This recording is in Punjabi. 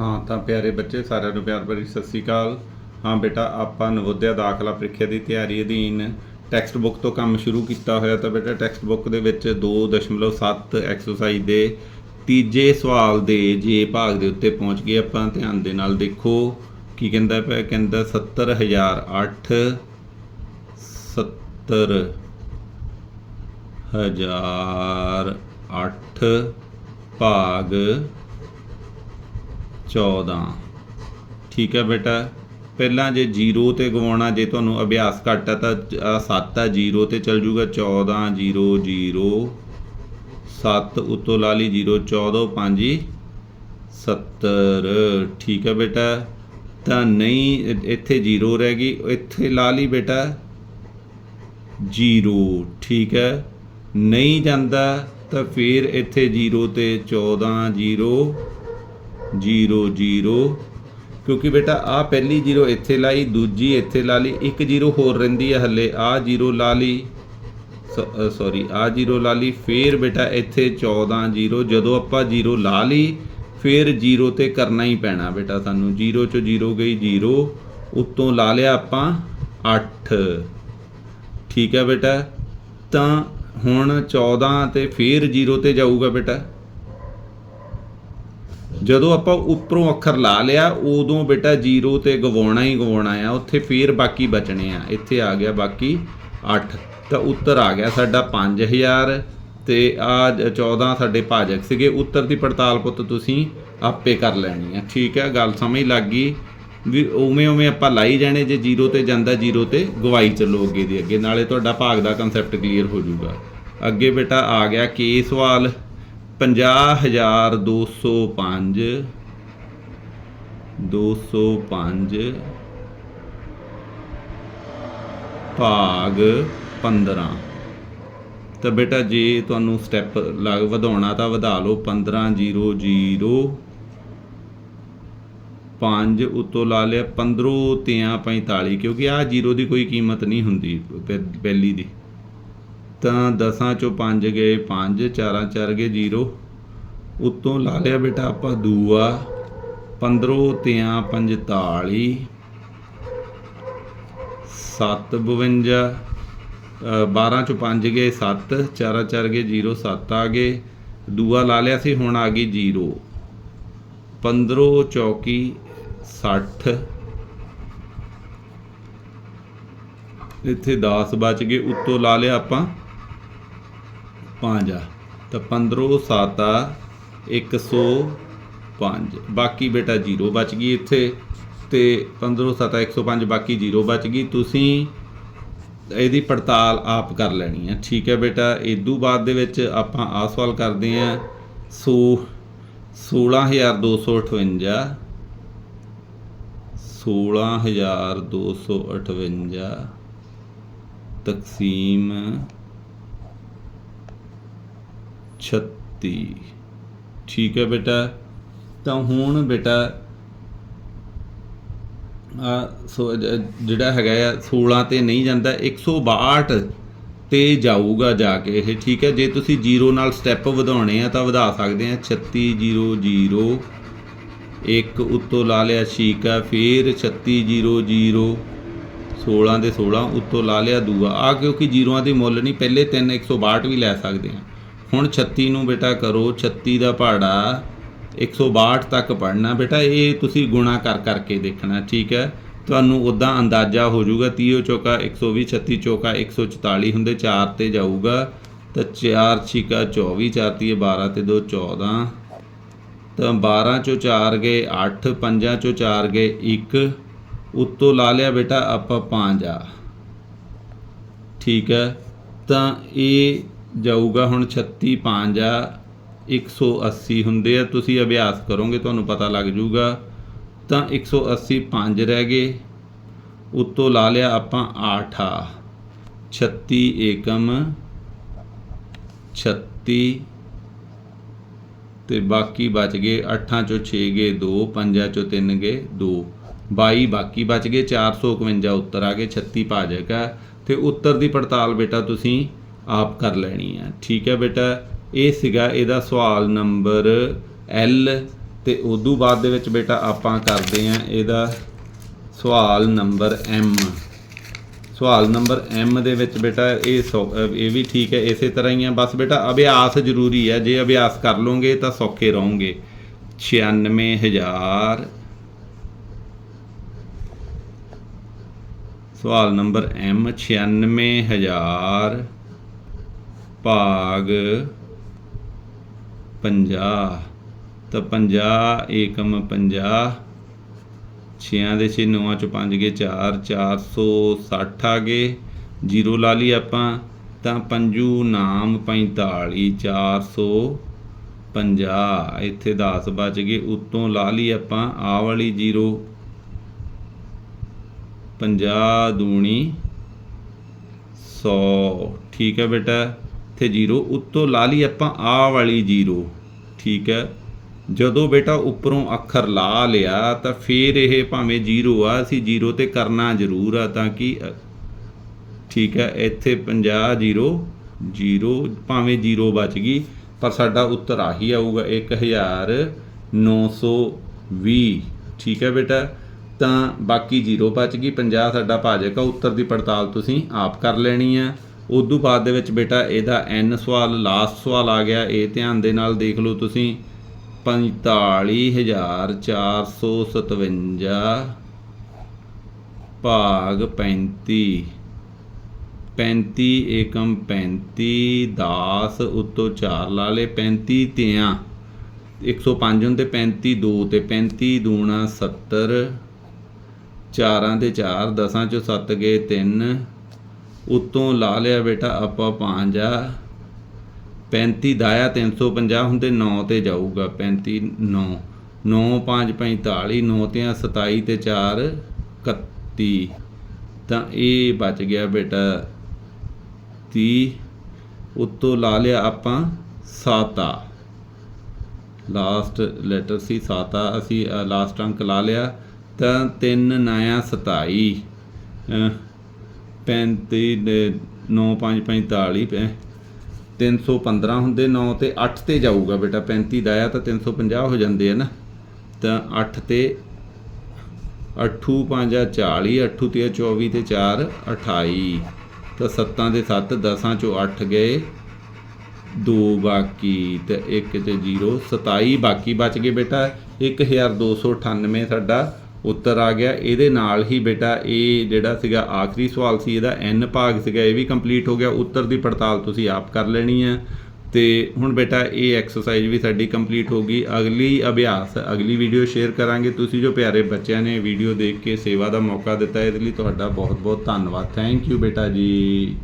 ਹਾਂ, ਤਾਂ ਪਿਆਰੇ ਬੱਚੇ, ਸਾਰਿਆਂ ਨੂੰ ਪਿਆਰ ਭਰੀ ਸਤਿ ਸ੍ਰੀ ਅਕਾਲ। ਹਾਂ ਬੇਟਾ, ਆਪਾਂ ਨਵੋਦਿਆ ਦਾਖਲਾ ਪ੍ਰੀਖਿਆ ਦੀ ਤਿਆਰੀ ਅਧੀਨ ਟੈਕਸਟ ਬੁੱਕ ਤੋਂ ਕੰਮ ਸ਼ੁਰੂ ਕੀਤਾ ਹੋਇਆ ਤਾਂ ਬੇਟਾ ਟੈਕਸਟ ਬੁੱਕ ਦੇ ਵਿੱਚ 2.7 ਐਕਸਰਸਾਈਜ਼ ਦੇ ਤੀਜੇ ਸਵਾਲ ਦੇ ਜੇ ਭਾਗ ਦੇ ਉੱਤੇ ਪਹੁੰਚ ਗਏ ਆਪਾਂ। ਧਿਆਨ ਦੇ ਨਾਲ ਦੇਖੋ, ਕੀ ਕਹਿੰਦਾ ਪਿਆ, ਕਹਿੰਦਾ 70008 70 ਹਜ਼ਾਰ 8 ਭਾਗ 14 ਠੀਕ ਹੈ ਬੇਟਾ। ਪਹਿਲਾਂ ਜੇ 0 ਤੇ ਗਵਾਉਣਾ, ਜੇ ਤੁਹਾਨੂੰ ਅਭਿਆਸ ਘੱਟ ਹੈ ਤਾਂ 7 ਆ 0 ਤੇ ਚੱਲ ਜੂਗਾ 14 0 0 7 ਉਤੋਂ ਲਾ ਲਈ 0 14 5 70 ਠੀਕ ਹੈ ਬੇਟਾ। ਤਾਂ ਨਹੀਂ ਇੱਥੇ 0 ਰਹਿ ਗਈ। ਇੱਥੇ ਲਾ ਲਈ ਬੇਟਾ। 0 ਠੀਕ ਹੈ। ਨਹੀਂ ਜਾਂਦਾ ਤਾਂ ਫਿਰ ਇੱਥੇ 0 ਤੇ 14 0 0 0 ਕਿਉਂਕਿ ਬੇਟਾ, ਆ ਪਹਿਲੀ 0 ਇੱਥੇ ਲਾਈ, ਦੂਜੀ ਇੱਥੇ ਲਾ ਲਈ, ਇੱਕ 0 ਹੋਰ ਰਹਿੰਦੀ ਹੈ ਹੱਲੇ, ਆ 0 ਲਾ ਲਈ। ਸੌਰੀ ਆ 0 ਲਾ ਲਈ, ਫਿਰ ਬੇਟਾ ਇੱਥੇ 14 0 ਜਦੋਂ ਆਪਾਂ 0 ਲਾ ਲਈ, ਫਿਰ 0 ਤੇ ਕਰਨਾ ਹੀ ਪੈਣਾ ਬੇਟਾ ਸਾਨੂੰ। 0 ਚੋਂ 0 ਗਈ 0 ਉੱਤੋਂ ਲਾ ਲਿਆ ਆਪਾਂ 8 ਠੀਕ ਹੈ ਬੇਟਾ? ਤਾਂ ਹੁਣ 14 ਤੇ ਫਿਰ 0 ਤੇ ਜਾਊਗਾ ਬੇਟਾ। ਜਦੋਂ ਆਪਾਂ ਉੱਪਰੋਂ ਅੱਖਰ ਲਾ ਲਿਆ, ਉਦੋਂ ਬੇਟਾ 0 ਤੇ ਗਵਾਉਣਾ ਹੀ ਗਵਾਉਣਾ ਆ, ਉੱਥੇ ਫਿਰ ਬਾਕੀ ਬਚਣੇ ਆ। ਇੱਥੇ ਆ ਗਿਆ ਬਾਕੀ 8 ਤਾਂ ਉੱਤਰ ਆ ਗਿਆ ਸਾਡਾ 5000 ਤੇ ਆ 14 ਸਾਡੇ ਭਾਜਕ ਸੀਗੇ। ਉੱਤਰ ਦੀ ਪੜਤਾਲ ਪੁੱਤ ਤੁਸੀਂ ਆਪੇ ਕਰ ਲੈਣੀ ਆ। ਠੀਕ ਹੈ ਗੱਲ ਸਮਝ ਲੱਗ ਗਈ ਵੀ ਉਵੇਂ ਉਵੇਂ ਆਪਾਂ ਲਾਈ ਜਾਣੇ, ਜੇ 0 ਤੇ ਜਾਂਦਾ 0 ਤੇ ਗਵਾਈ ਚੱਲੋ ਅੱਗੇ ਦੀ ਅੱਗੇ। ਨਾਲੇ ਤੁਹਾਡਾ ਭਾਗ ਦਾ ਕਨਸੈਪਟ ਕਲੀਅਰ ਹੋ ਜਾਊਗਾ। ਅੱਗੇ ਬੇਟਾ ਆ ਗਿਆ ਕੇ ਸਵਾਲ। 50205 205 ਭਾਗ 15 ਤਾਂ ਬੇਟਾ ਜੇ ਤੁਹਾਨੂੰ ਸਟੈਪ ਲੱਗ ਵਧਾਉਣਾ ਤਾਂ ਵਧਾ ਲਓ 15 0 0 5 ਉਤੋਂ ਲਾ ਲਿਆ 15 ਤਿਆਂ 45 ਕਿਉਂਕਿ ਆ ਜੀਰੋ ਦੀ ਕੋਈ ਕੀਮਤ ਨਹੀਂ ਹੁੰਦੀ ਪਹਿ- ਪਹਿਲੀ ਦੀ। ਤਾਂ 10 ਚੋਂ ਪੰਜ ਗਏ, ਪੰਜ, ਚਾਰਾਂ, ਚਾਰ ਗਏ, ਜੀਰੋ। ਉਤੋਂ ਲਾ ਲਿਆ ਬੇਟਾ ਆਪਾਂ ਦੂਆ 15 ਤਿਆਂ 45 7 52 12 ਚੋਂ 5 ਗਏ 7 ਚਾਰਾਂ, ਚਾਰ ਗਏ 0 7 ਆ ਗਏ। ਦੂਆ ਲਾ ਲਿਆ ਸੀ, ਹੁਣ ਆ ਗਈ 0 15 ਚੌਕੀ 60 ਇੱਥੇ 10 ਬਚ ਗਏ, ਉੱਤੋਂ ਲਾ ਲਿਆ ਆਪਾਂ। 5 ਆ। ਤਾਂ 15 7 ਆ 105 ਬਾਕੀ ਬੇਟਾ 0 ਬਚ ਗਈ ਇੱਥੇ ਤੇ 15 7 105 ਬਾਕੀ 0 ਬਚ ਗਈ। ਤੁਸੀਂ ਇਹਦੀ ਪੜਤਾਲ ਆਪ ਕਰ ਲੈਣੀ ਹੈ ਠੀਕ ਹੈ ਬੇਟਾ ਇਦੋਂ ਬਾਅਦ ਦੇ ਵਿੱਚ ਆਪਾਂ ਆ ਸਵਾਲ ਕਰਦੇ ਹਾਂ ਸੋ 16258 16258 ਤਕਸੀਮ 36 ਠੀਕ ਹੈ ਬੇਟਾ। ਤਾਂ ਹੁਣ ਬੇਟਾ ਆ ਸੋ ਜਿਹੜਾ ਹੈਗਾ ਆ 16 ਤੇ ਨਹੀਂ ਜਾਂਦਾ 162 ਤੇ ਜਾਊਗਾ ਜਾ ਕੇ ਇਹ, ਠੀਕ ਹੈ? ਜੇ ਤੁਸੀਂ 0 ਨਾਲ ਸਟੈਪ ਵਧਾਉਣੇ ਆ, ਤਾਂ ਵਧਾ ਸਕਦੇ ਆ। 36 0 0 ਇੱਕ ਉੱਤੋਂ ਲਾ ਲਿਆ ਛੀਕਾ ਫਿਰ 36 0 0 16 ਦੇ 16 ਉੱਤੋਂ ਲਾ ਲਿਆ ਦੂਆ। ਆ ਕਿਉਂਕਿ ਜ਼ੀਰੋਆਂ ਦੀ ਮੁੱਲ ਨਹੀਂ, ਪਹਿਲੇ ਤਿੰਨ 162 ਵੀ ਲੈ ਸਕਦੇ ਆ। ਹੁਣ 36 ਨੂੰ ਬੇਟਾ ਕਰੋ 36 ਦਾ ਪਹਾੜਾ 162 ਤੱਕ ਪੜਨਾ ਬੇਟਾ, ਇਹ ਤੁਸੀਂ ਗੁਣਾ ਕਰ ਕਰਕੇ ਦੇਖਣਾ, ਠੀਕ ਹੈ? ਤੁਹਾਨੂੰ ਉਦਾਂ ਅੰਦਾਜ਼ਾ ਹੋ ਜਾਊਗਾ 30 ਚੌਕਾ 120 36 ਚੌਕਾ 144 ਹੁੰਦੇ 4 ਤੇ ਜਾਊਗਾ। ਤਾਂ 4 ਛਿਕਾ 24 4 ਤੀਏ 12 ਤੇ 2 14 ਤਾਂ 12 ਚੋਂ 4 ਗਏ 8 ਪੰਜਾਂ ਚੋਂ 4 ਗਏ 1 ਉੱਤੋਂ ਲਾ ਲਿਆ ਬੇਟਾ ਆਪਾਂ 5 ਆ ਠੀਕ ਹੈ? ਤਾਂ ਇਹ ਜਾਊਗਾ ਹੁਣ 36 5 ਆ 180 ਹੁੰਦੇ ਆ, ਤੁਸੀਂ ਅਭਿਆਸ ਕਰੋਗੇ, ਤੁਹਾਨੂੰ ਪਤਾ ਲੱਗ ਜਾਊਗਾ। ਤਾਂ 180 5 ਰਹਿ ਗਏ, ਉੱਤੋਂ ਲਾ ਲਿਆ ਆਪਾਂ 8 ਆ 36 ਏਕਮ 36 ਤੇ ਬਾਕੀ ਬਚ ਗਏ 8 ਚੋਂ 6 ਗਏ 2 5 ਚੋਂ 3 ਗਏ 2 22 ਬਾਕੀ ਬਚ ਗਏ 451 ਉੱਤਰ ਆ ਗਏ 36 ਭਾਜਕ ਆ। ਤੇ ਉੱਤਰ ਦੀ ਪੜਤਾਲ ਬੇਟਾ ਤੁਸੀਂ ਆਪ ਕਰ ਲੈਣੀ ਆ। ਠੀਕ ਹੈ ਬੇਟਾ, ਇਹ ਸੀਗਾ ਇਹਦਾ ਸਵਾਲ ਨੰਬਰ L ਤੇ ਉਦੋਂ ਬਾਅਦ ਦੇ ਵਿੱਚ ਬੇਟਾ ਆਪਾਂ ਕਰਦੇ ਆਂ ਇਹਦਾ ਸਵਾਲ ਨੰਬਰ M ਸਵਾਲ ਨੰਬਰ M ਦੇ ਵਿੱਚ ਬੇਟਾ ਇਹ ਸੌ- ਇਹ ਵੀ ਠੀਕ ਹੈ, ਇਸੇ ਤਰ੍ਹਾਂ ਹੀ ਆ। ਬਸ ਬੇਟਾ, ਅਭਿਆਸ ਜ਼ਰੂਰੀ ਹੈ। ਜੇ ਅਭਿਆਸ ਕਰ ਲਓਗੇ ਤਾਂ ਸੌਖੇ ਰਹੋਗੇ। 96000 ਸਵਾਲ ਨੰਬਰ M 96000 ਭਾਗ 50 ਤਾਂ 50 ਏਕਮ 50 ਛਿਆਂ ਦੇ ਛੇ ਨੌਆਂ ਚੋਂ ਪੰਜ ਗਏ 4 460 ਆ ਗਏ। ਜ਼ੀਰੋ ਲਾ ਲਈ ਆਪਾਂ, ਤਾਂ ਪੰਜੂ ਨਾਮ 45 450 ਇੱਥੇ 10 ਬਚ ਗਏ, ਉੱਤੋਂ ਲਾ ਲਈ ਆਪਾਂ ਆ ਵਾਲੀ ਜ਼ੀਰੋ। 50 ਦੂਣੀ 100 ਠੀਕ ਹੈ ਬੇਟਾ। ਇੱਥੇ ਜ਼ੀਰੋ, ਉੱਤੋਂ ਲਾ ਲਈ ਆਪਾਂ ਆ ਵਾਲੀ ਜ਼ੀਰੋ। ਠੀਕ ਹੈ। ਜਦੋਂ ਬੇਟਾ ਉੱਪਰੋਂ ਅੱਖਰ ਲਾ ਲਿਆ ਤਾਂ ਫਿਰ ਇਹ ਭਾਵੇਂ ਜ਼ੀਰੋ ਆ, ਅਸੀਂ ਜ਼ੀਰੋ ਤੇ ਕਰਨਾ ਜ਼ਰੂਰ ਆ ਤਾਂ ਕਿ, ਠੀਕ ਹੈ, ਇੱਥੇ 50 ਜ਼ੀਰੋ ਜ਼ੀਰੋ, ਭਾਵੇਂ ਜ਼ੀਰੋ ਬਚ ਗਈ, ਪਰ ਸਾਡਾ ਉੱਤਰ ਆਹੀ ਆਊਗਾ 1920 ਠੀਕ ਹੈ ਬੇਟਾ। ਤਾਂ ਬਾਕੀ ਜ਼ੀਰੋ ਬਚ ਗਈ 50 ਸਾਡਾ ਭਾਜਕ ਆ, ਉੱਤਰ ਦੀ ਪੜਤਾਲ ਤੁਸੀਂ ਆਪ ਕਰ ਲੈਣੀ ਆ। ਉਦੋਂ ਬਾਅਦ ਦੇ ਵਿੱਚ ਬੇਟਾ, ਇਹਦਾ n ਸਵਾਲ ਲਾਸਟ ਸਵਾਲ ਆ ਗਿਆ। ਇਹ ਧਿਆਨ ਦੇ ਨਾਲ ਦੇਖ ਲਓ ਤੁਸੀਂ। 45457 ਭਾਗ 35 35 ਏਕਮ 35 10 ਉੱਤੋਂ 4 ਲਾ ਲੇ 35 ਤਿਆਂ। 105 ਹੁੰਦੇ 35 2 ਤੇ 35 ਦੂਣਾ 70 ਚਾਰਾਂ ਦੇ 4 ਦਸਾਂ ਚੋਂ 7 ਗਏ 3 ਉੱਤੋਂ ਲਾ ਲਿਆ ਬੇਟਾ, ਆਪਾਂ 5 ਆ 35 ਦਾਇਆ 350 ਹੁੰਦੇ 9 ਤੇ ਜਾਊਗਾ 35 9 9 5 45 9 ਤੇ 27 ਤੇ 4 31 ਤਾਂ ਇਹ ਬਚ ਗਿਆ ਬੇਟਾ। 30 ਉੱਤੋਂ ਲਾ ਲਿਆ ਆਪਾਂ ਸਾਤਾ ਲਾਸਟ ਲੈਟਰ ਸੀ ਸਾਤਾ ਅਸੀਂ ਲਾਸਟ ਅੰਕ ਲਾ ਲਿਆ। ਤਾਂ 3 ਨਾਇਆ 27 35 9 5 45 ਪੈ 315 ਹੁੰਦੇ 9 ਤੇ 8 ਤੇ ਜਾਊਗਾ ਬੇਟਾ 35 ਦਾ ਆ ਤਾਂ 350 ਹੋ ਜਾਂਦੇ ਆ ਨਾ। ਤਾਂ 8 ਤੇ 8 5 40 8 ਤੇ 24 ਤੇ 4 28 ਤਾਂ 7 ਦੇ 7 10 ਚੋਂ 8 ਗਏ 2 ਬਾਕੀ ਤੇ 1 ਤੇ 0 27 ਬਾਕੀ ਬਚ ਗਏ ਬੇਟਾ। 1298 ਸਾਡਾ ਉੱਤਰ ਆ ਗਿਆ। ਇਹਦੇ ਨਾਲ ਹੀ ਬੇਟਾ ਇਹ ਜਿਹੜਾ ਸੀਗਾ ਆਖਰੀ ਸਵਾਲ ਸੀ, ਇਹਦਾ n ਭਾਗ ਸੀਗਾ, ਇਹ ਵੀ ਕੰਪਲੀਟ ਹੋ ਗਿਆ। ਉੱਤਰ ਦੀ ਪੜਤਾਲ ਤੁਸੀਂ ਆਪ ਕਰ ਲੈਣੀ ਹੈ। ਤੇ ਹੁਣ ਬੇਟਾ ਇਹ ਐਕਸਰਸਾਈਜ਼ ਵੀ ਸਾਡੀ ਕੰਪਲੀਟ ਹੋ ਗਈ। ਅਗਲੀ ਅਭਿਆਸ, ਅਗਲੀ ਵੀਡੀਓ ਸ਼ੇਅਰ ਕਰਾਂਗੇ। ਤੁਸੀਂ ਜੋ ਪਿਆਰੇ ਬੱਚਿਆਂ ਨੇ ਵੀਡੀਓ ਦੇਖ ਕੇ ਸੇਵਾ ਦਾ ਮੌਕਾ ਦਿੱਤਾ, ਇਹਦੇ ਲਈ ਤੁਹਾਡਾ ਬਹੁਤ ਬਹੁਤ ਧੰਨਵਾਦ। ਥੈਂਕ ਯੂ ਬੇਟਾ ਜੀ।